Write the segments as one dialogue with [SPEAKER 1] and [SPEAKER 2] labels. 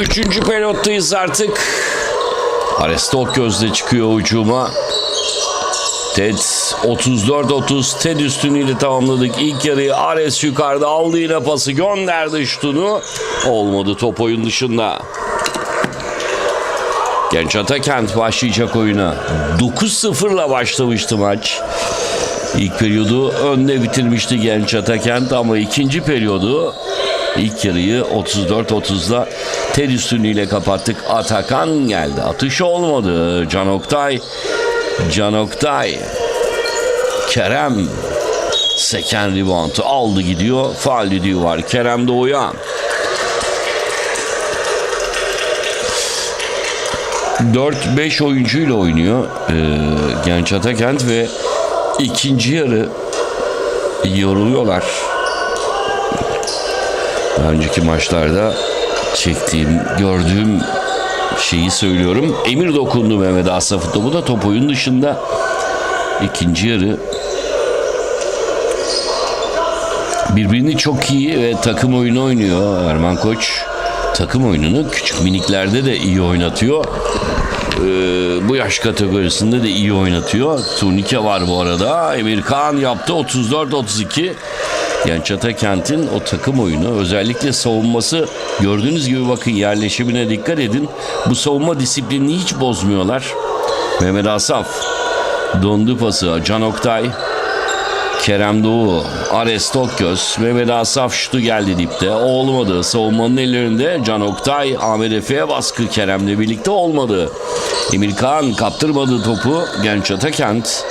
[SPEAKER 1] Üçüncü periyottayız artık. Arestok gözle çıkıyor ucuma. Ted 34-30 Ted üstünlüğüyle tamamladık. İlk yarıyı Ares yukarıda aldı yine pası gönderdi şutunu. Olmadı top oyun dışında. Genç Atakent başlayacak oyuna. 9-0'la başlamıştı maç. İlk periyodu önde bitirmişti Genç Atakent ama ikinci periyodu ilk yarıyı 34-30'la tel üstünlüğüyle kapattık. Atakan geldi. Atış olmadı. Can Oktay. Can Oktay. Kerem. Seken reboundu aldı gidiyor. Faal düdüğü var. Kerem Doğuyan. 4-5 oyuncuyla oynuyor ee, Genç Atakent ve ikinci yarı yoruluyorlar. Daha önceki maçlarda çektiğim, gördüğüm şeyi söylüyorum. Emir dokundu Mehmet Asaf'ın topu da top oyun dışında. ikinci yarı birbirini çok iyi ve takım oyunu oynuyor Erman Koç. Takım oyununu küçük miniklerde de iyi oynatıyor. Ee, bu yaş kategorisinde de iyi oynatıyor. Turnike var bu arada. Emir yaptı 34-32. Genç Atakent'in o takım oyunu özellikle savunması gördüğünüz gibi bakın yerleşimine dikkat edin. Bu savunma disiplinini hiç bozmuyorlar. Mehmet Asaf dondu pası Can Oktay Kerem Doğu, Ares Tokgöz, Mehmet Asaf şutu geldi dipte. Olmadı. Savunmanın ellerinde Can Oktay, Ahmet Efe'ye baskı Kerem'le birlikte olmadı. Emir Kağan kaptırmadı topu. Genç Atakent,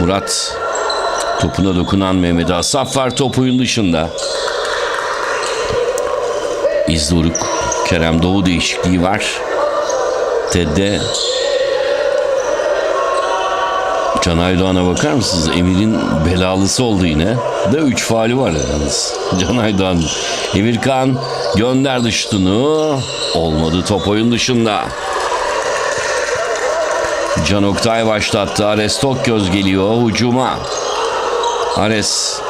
[SPEAKER 1] Murat topuna dokunan Mehmet Asaf var top oyun dışında. İzdoruk, Kerem Doğu değişikliği var. Ted'de Can Aydoğan'a bakar mısınız? Emir'in belalısı oldu yine. Da 3 faali var yalnız. Can Aydoğan. Emir Kan gönderdi şutunu. Olmadı top oyun dışında. Can Oktay başlattı. Ares Tokgöz geliyor hücuma. Ares.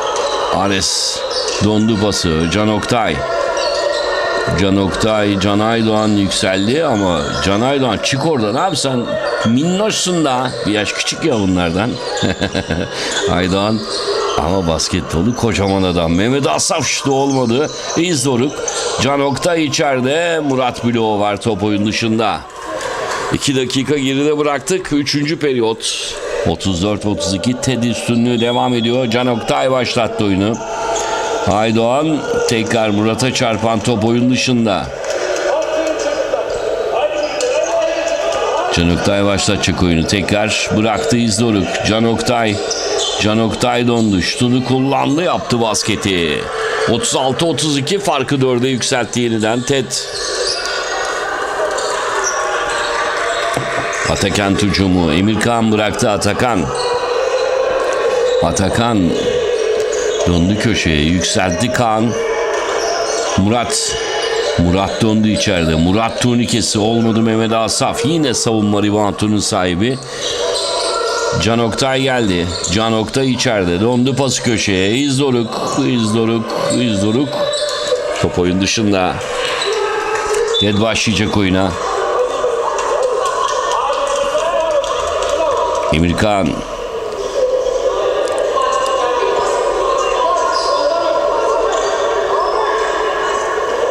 [SPEAKER 1] Ares. Dondu pası. Can Oktay. Can Oktay, Can Aydoğan yükseldi ama Can Aydoğan çık oradan abi sen minnoşsun da bir yaş küçük ya bunlardan. Aydoğan ama basketbolu kocaman adam. Mehmet Asaf şutu olmadı. İzdoruk. Can Oktay içeride. Murat Bloğu var top oyun dışında. 2 dakika geride bıraktık. Üçüncü periyot. 34-32 Ted üstünlüğü devam ediyor. Can Oktay başlattı oyunu. Aydoğan tekrar Murat'a çarpan top oyun dışında. Can Oktay başlatacak oyunu. Tekrar bıraktı İzdoruk. Can Oktay. Can Oktay dondu. Şutunu kullandı yaptı basketi. 36-32 farkı 4'e yükseltti yeniden Ted. Atakan hücumu. Emirkan bıraktı Atakan. Atakan Döndü köşeye yükseltti Kaan. Murat. Murat döndü içeride. Murat turnikesi olmadı Mehmet Asaf. Yine savunma reboundunun sahibi. Can Oktay geldi. Can Oktay içeride. Döndü pası köşeye. İzdoruk. İzdoruk. İzdoruk. Top oyun dışında. Ted başlayacak oyuna. Emirkan.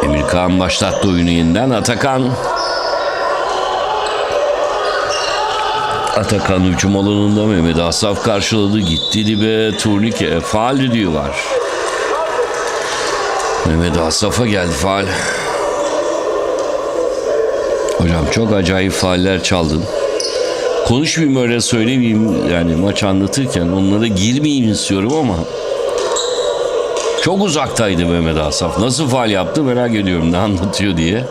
[SPEAKER 1] Emirkan başlattı oyunu yeniden. Atakan. Atakan hücum alanında Mehmet Asaf karşıladı. Gitti dibe turnike. Faal düdüğü var. Mehmet Asaf'a geldi faal. Hocam çok acayip faaller çaldın. Konuşmayayım öyle söylemeyeyim yani maç anlatırken onlara girmeyeyim istiyorum ama çok uzaktaydı Mehmet Asaf. Nasıl faal yaptı merak ediyorum ne anlatıyor diye.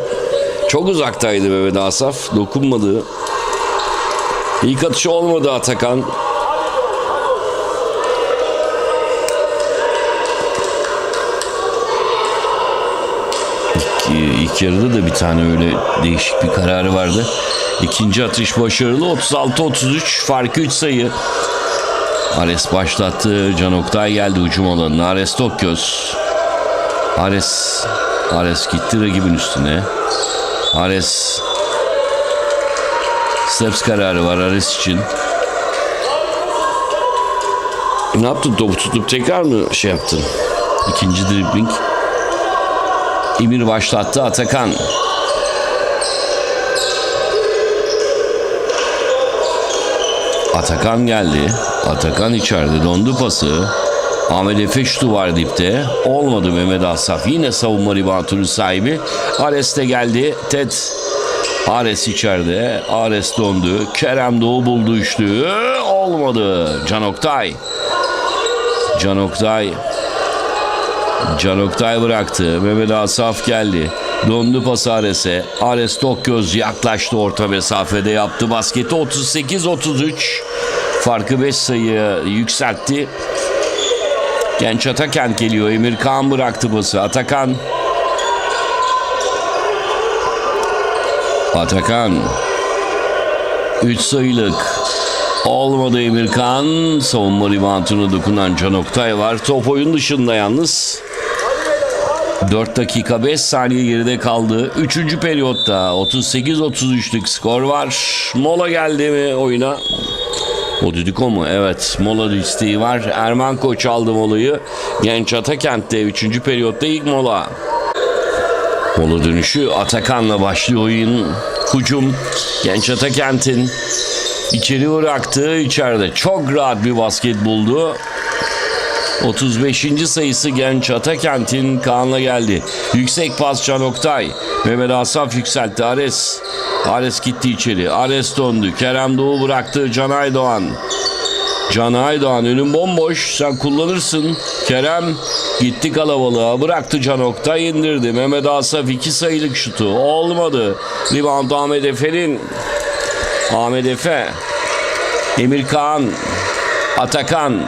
[SPEAKER 1] Çok uzaktaydı Mehmet Asaf. Dokunmadı. İlk atışı olmadı Atakan. İlk, ilk yarıda da bir tane öyle değişik bir kararı vardı. İkinci atış başarılı. 36-33 farkı 3 sayı. Ares başlattı. Can Oktay geldi hücum alanına. Ares Tokgöz. Ares Ares gitti rakibin üstüne. Ares Steps kararı var Ares için. Ne yaptın topu tutup tekrar mı şey yaptın? İkinci dribbling. Emir başlattı Atakan. Atakan geldi. Atakan içeride dondu pası. Ahmet Efe şutu var dipte. Olmadı Mehmet Asaf. Yine savunma ribantının sahibi. Ares de geldi. Ted Ares içeride. Ares dondu. Kerem Doğu buldu üçlüğü. Olmadı. Can Oktay. Can Oktay. Can Oktay bıraktı. Mehmet Asaf geldi. Dondu pas Ares'e. Ares tok göz yaklaştı orta mesafede yaptı basketi 38-33. Farkı 5 sayı yükseltti. Genç Atakan geliyor. Emir Kağan bıraktı pası. Atakan. Atakan. 3 sayılık. Olmadı Emir Kağan. Savunma ribantına dokunan Can Oktay var. Top oyun dışında yalnız. 4 dakika 5 saniye geride kaldı. 3. periyotta 38-33'lük skor var. Mola geldi mi oyuna? O Düdüko mu? Evet. Mola isteği var. Erman Koç aldı molayı. Genç Atakent'te 3. periyotta ilk mola. Mola dönüşü Atakan'la başlıyor oyun. Hücum Genç Atakent'in içeri bıraktı. içeride çok rahat bir basket buldu. 35. sayısı Genç Atakent'in Kaan'la geldi. Yüksek pas Can Oktay. Mehmet Asaf yükseltti. Ares. Ares gitti içeri. Ares döndü. Kerem Doğu bıraktı. Can Aydoğan. Can Aydoğan önün bomboş. Sen kullanırsın. Kerem gitti kalabalığa. Bıraktı Can Oktay indirdi. Mehmet Asaf iki sayılık şutu. Olmadı. Rebound Ahmet Efe'nin. Ahmet Efe. Emir Kaan. Atakan.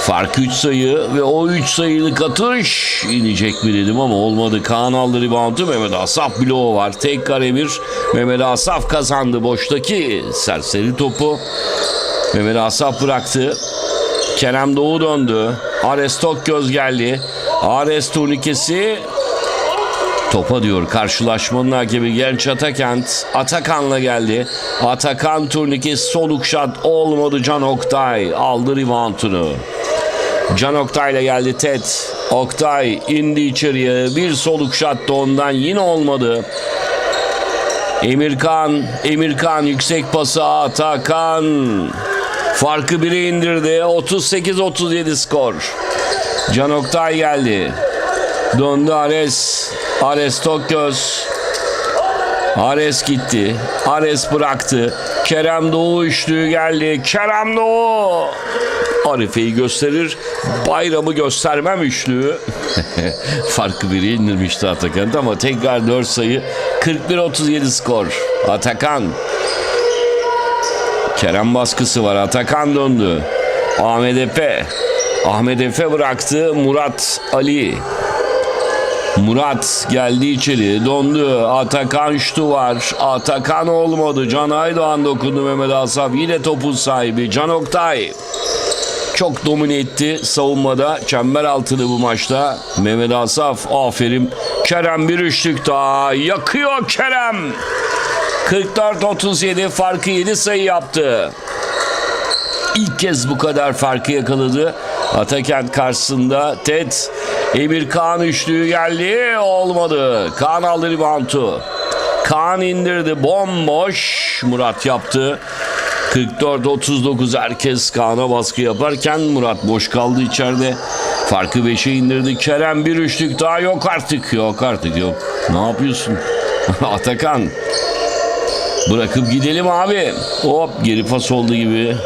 [SPEAKER 1] Fark 3 sayı ve o 3 sayılık atış inecek mi dedim ama olmadı. Kaan aldı reboundu. Mehmet Asaf bloğu var. Tekrar Emir. Mehmet Asaf kazandı boştaki serseri topu. Mehmet Asaf bıraktı. Kerem Doğu döndü. Ares Tokgöz geldi. Ares turnikesi Topa diyor karşılaşmanın hakemi Genç Atakent. Atakan'la geldi. Atakan turnikesi soluk şat olmadı Can Oktay. Aldı reboundunu. Can Oktay'la geldi Ted. Oktay indi içeriye. Bir soluk şattı ondan yine olmadı. Emirkan, Emirkan yüksek pası Atakan. Farkı bire indirdi. 38-37 skor. Can Oktay geldi. Döndü Ares. Ares Tokgöz. Ares gitti. Ares bıraktı. Kerem Doğu üçlüğü geldi. Kerem Doğu. Arife'yi gösterir. Bayramı göstermem üçlüğü. Farkı biri indirmişti Atakan ama tekrar 4 sayı. 41-37 skor. Atakan. Kerem baskısı var. Atakan döndü. Ahmet Efe. Ahmet Efe bıraktı. Murat Ali. Murat geldi içeri dondu. Atakan şutu var. Atakan olmadı. Can Aydoğan dokundu Mehmet Asaf. Yine topun sahibi Can Oktay. Çok domine etti savunmada. Çember altını bu maçta. Mehmet Asaf aferin. Kerem bir üçlük daha. Yakıyor Kerem. 44-37 farkı 7 sayı yaptı. İlk kez bu kadar farkı yakaladı. Atakent karşısında Ted Emir Kaan üçlüğü geldi. Olmadı. Kaan aldı reboundu. Kaan indirdi. Bomboş. Murat yaptı. 44-39 herkes Kaan'a baskı yaparken Murat boş kaldı içeride. Farkı 5'e indirdi. Kerem bir üçlük daha yok artık. Yok artık yok. Ne yapıyorsun? Atakan. Bırakıp gidelim abi. Hop geri pas oldu gibi.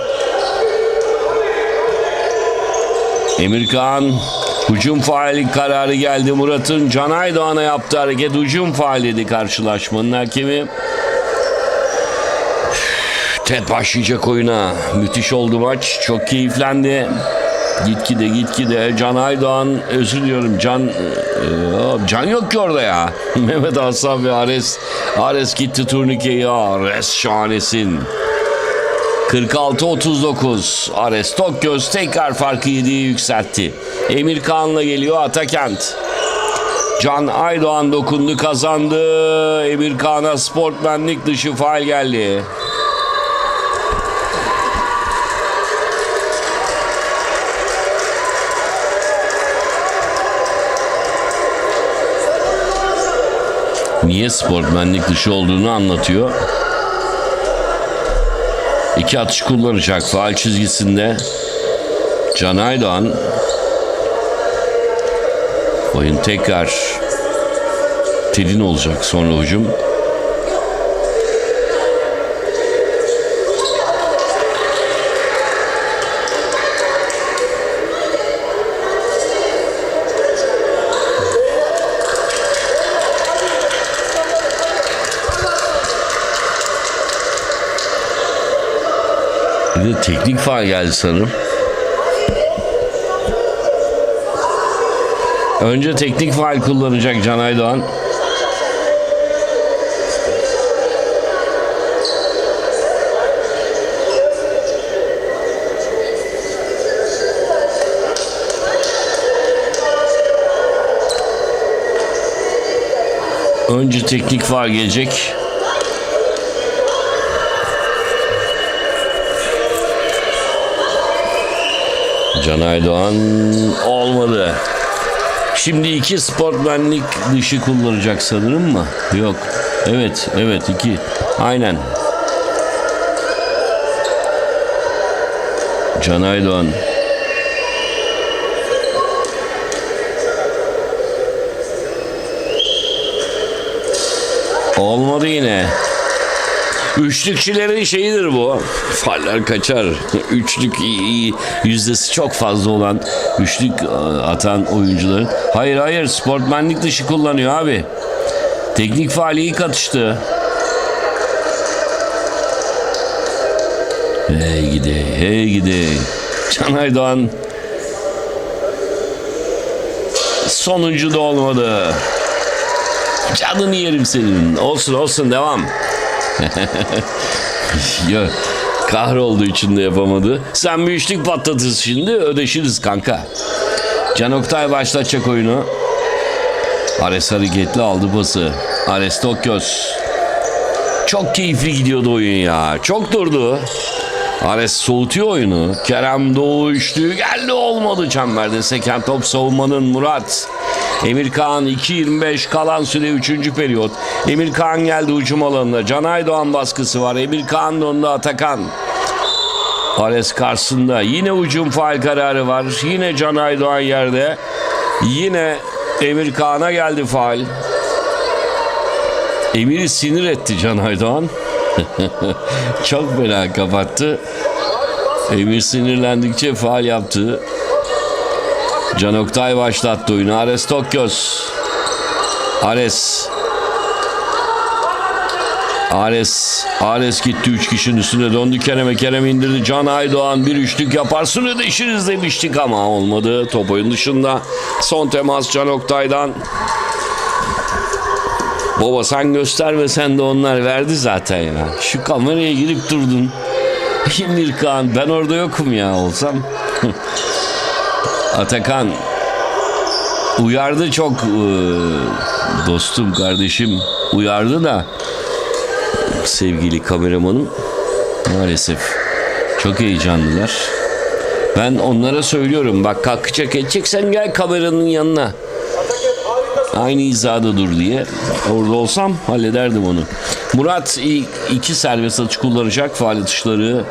[SPEAKER 1] Emirkan hücum faali kararı geldi Murat'ın Can Aydoğan'a yaptığı hareket hücum faaliydi karşılaşmanın hakemi. Ted başlayacak oyuna. Müthiş oldu maç. Çok keyiflendi. Gitgide gitgide Can Aydoğan özür diliyorum Can e, Can yok ki orada ya. Mehmet Aslan ve Ares Ares gitti turnikeyi Ares şahanesin. 46-39 Ares Tokgöz tekrar farkı 7'ye yükseltti. Emir Kaan'la geliyor Atakent. Can Aydoğan dokundu kazandı. Emir Kaan'a sportmenlik dışı faal geldi. Niye sportmenlik dışı olduğunu anlatıyor. İki atış kullanacak faal çizgisinde. Can Aydoğan Oyun tekrar telin olacak sonra hücum. De teknik faal geldi sanırım. Önce teknik faal kullanacak Can Aydoğan. Önce teknik faal gelecek. Can Aydoğan olmadı. Şimdi iki sportmenlik dışı kullanacak sanırım mı? Yok. Evet, evet iki. Aynen. Can Aydoğan. Olmadı yine. Üçlükçilerin şeyidir bu. Faller kaçar. Üçlük. Yüzdesi çok fazla olan üçlük e, atan oyuncuların. Hayır hayır sportmenlik dışı kullanıyor abi. Teknik faali iyi katıştı. Hey gide, hey gide. Can Aydoğan sonuncu da olmadı. Canını yerim senin. Olsun olsun devam. ya kahrolduğu için yapamadı. Sen bir üçlük patlatırsın şimdi ödeşiriz kanka. Can Oktay başlatacak oyunu. Ares hareketli aldı pası. Ares Tokyos. Çok keyifli gidiyordu oyun ya. Çok durdu. Ares soğutuyor oyunu. Kerem Doğu üçlüğü geldi olmadı çemberde. Seken top savunmanın Murat. Emir Kaan 2.25 kalan süre 3. periyot. Emir Kaan geldi ucum alanına. Can Aydoğan baskısı var. Emir Kaan dondu Atakan. Ares karşısında. Yine ucum faal kararı var. Yine Can Aydoğan yerde. Yine Emir Kaan'a geldi faal. Emir'i sinir etti Can Aydoğan. Çok fena kapattı. Emir sinirlendikçe faal yaptı. Can Oktay başlattı oyunu. Ares Tokyos. Ares. Ares. Ares gitti 3 kişinin üstüne döndü Kerem'e. Kerem indirdi. Can Aydoğan bir üçlük yaparsın ödeşiriz demiştik ama olmadı. Top oyun dışında. Son temas Can Oktay'dan. Baba sen göstermesen de onlar verdi zaten ya. Şu kameraya girip durdun. Emir Kaan ben orada yokum ya olsam. Atakan uyardı çok e, dostum kardeşim uyardı da sevgili kameramanım maalesef çok heyecanlılar. Ben onlara söylüyorum bak kalkacak edeceksen gel kameranın yanına. Aynı hizada dur diye. Orada olsam hallederdim onu. Murat iki serbest atış kullanacak faal atışları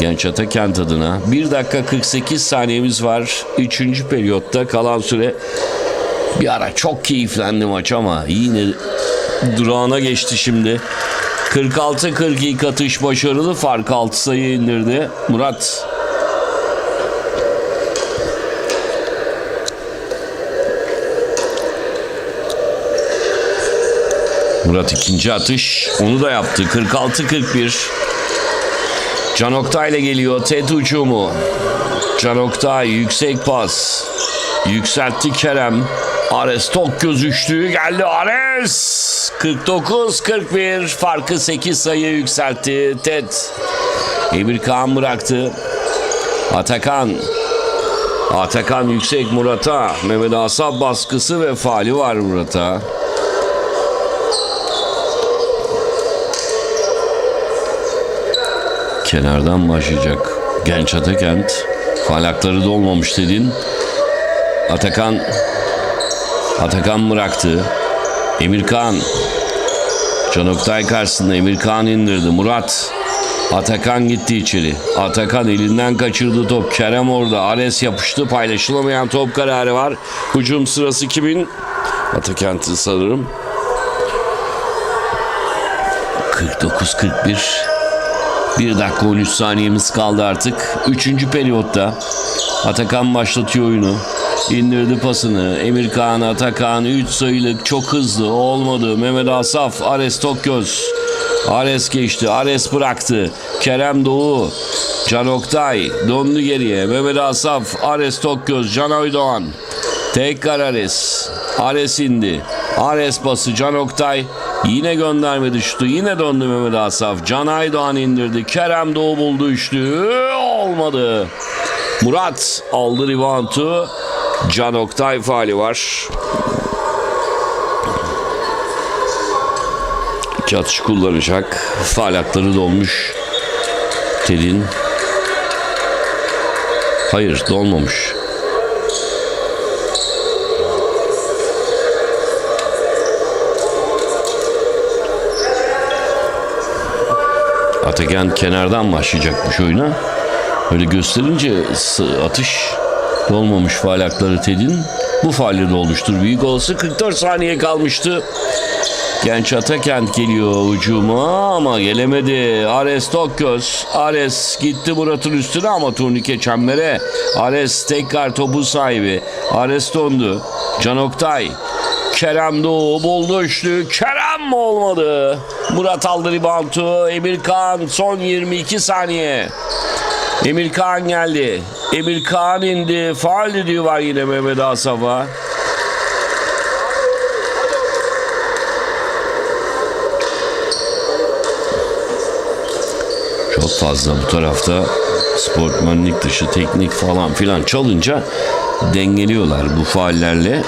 [SPEAKER 1] Genç Atakent adına. 1 dakika 48 saniyemiz var. Üçüncü periyotta kalan süre bir ara çok keyiflendi maç ama yine durağına geçti şimdi. 46-42 atış başarılı fark 6 sayı indirdi. Murat Murat ikinci atış. Onu da yaptı. 46-41. Can Oktay ile geliyor. Ted ucumu. Can Oktay yüksek pas. Yükseltti Kerem. Ares tok göz üçlüğü geldi. Ares 49-41 farkı 8 sayı yükseltti. Ted Emir Kaan bıraktı. Atakan Atakan yüksek Murat'a. Mehmet Asaf baskısı ve faali var Murat'a. Kenardan başlayacak genç Atakent. Falakları dolmamış dedin. Atakan Atakan bıraktı. Emirkan Can Oktay karşısında Emirkan indirdi. Murat Atakan gitti içeri. Atakan elinden kaçırdı top. Kerem orada. Ares yapıştı. Paylaşılamayan top kararı var. Hücum sırası kimin? Atakent'in sanırım. 49-41 1 dakika 13 saniyemiz kaldı artık. Üçüncü periyotta Atakan başlatıyor oyunu. İndirdi pasını. Emirkan Atakan 3 sayılık çok hızlı olmadı. Mehmet Asaf Ares Tokgöz. Ares geçti. Ares bıraktı. Kerem Doğu. Can Oktay dondu geriye. Mehmet Asaf Ares Tokgöz. Can Aydoğan. Tekrar Ares. Ares indi. Ares pası Can Oktay. Yine göndermedi şutu. Yine döndü Mehmet Asaf. Can Aydoğan indirdi. Kerem Doğu buldu üçlü. Olmadı. Murat aldı reboundu. Can Oktay faali var. İki atış kullanacak. Faal hakları dolmuş. Ted'in. Hayır dolmamış. Atakan kenardan başlayacakmış oyuna. Öyle gösterince atış dolmamış faal hakları Ted'in. Bu faali de olmuştur. Büyük olası 44 saniye kalmıştı. Genç Atakent geliyor ucuma ama gelemedi. Ares Tokgöz. Ares gitti Murat'ın üstüne ama turnike çembere. Ares tekrar topu sahibi. Ares dondu. Can Oktay. Kerem Doğu buldu üçlü. Kerem mi olmadı? Murat aldı reboundu. Emirkan son 22 saniye. Emirkan geldi. Emirkan indi. Faal düdüğü var yine Mehmet Asaf'a. Çok fazla bu tarafta sportmenlik dışı teknik falan filan çalınca dengeliyorlar bu faallerle.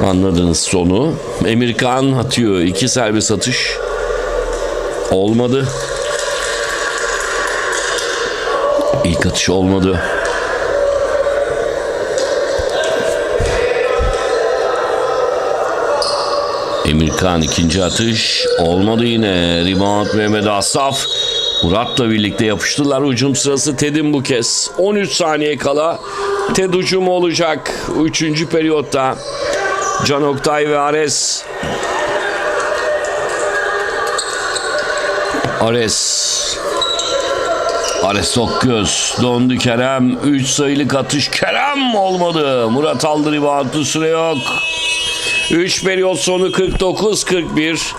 [SPEAKER 1] Anladınız sonu. Emirkan atıyor. iki serbest atış. Olmadı. İlk atış olmadı. Emirkan ikinci atış olmadı yine. Rebound Mehmet Asaf. Murat'la birlikte yapıştılar. Ucum sırası Ted'in bu kez. 13 saniye kala Ted ucumu olacak. Üçüncü periyotta. Can Oktay ve Ares. Ares. Ares Tokgöz. Dondu Kerem. 3 sayılık atış. Kerem olmadı. Murat aldı reboundu süre yok. 3 periyot sonu 49-41.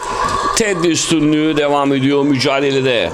[SPEAKER 1] Ted üstünlüğü devam ediyor mücadelede.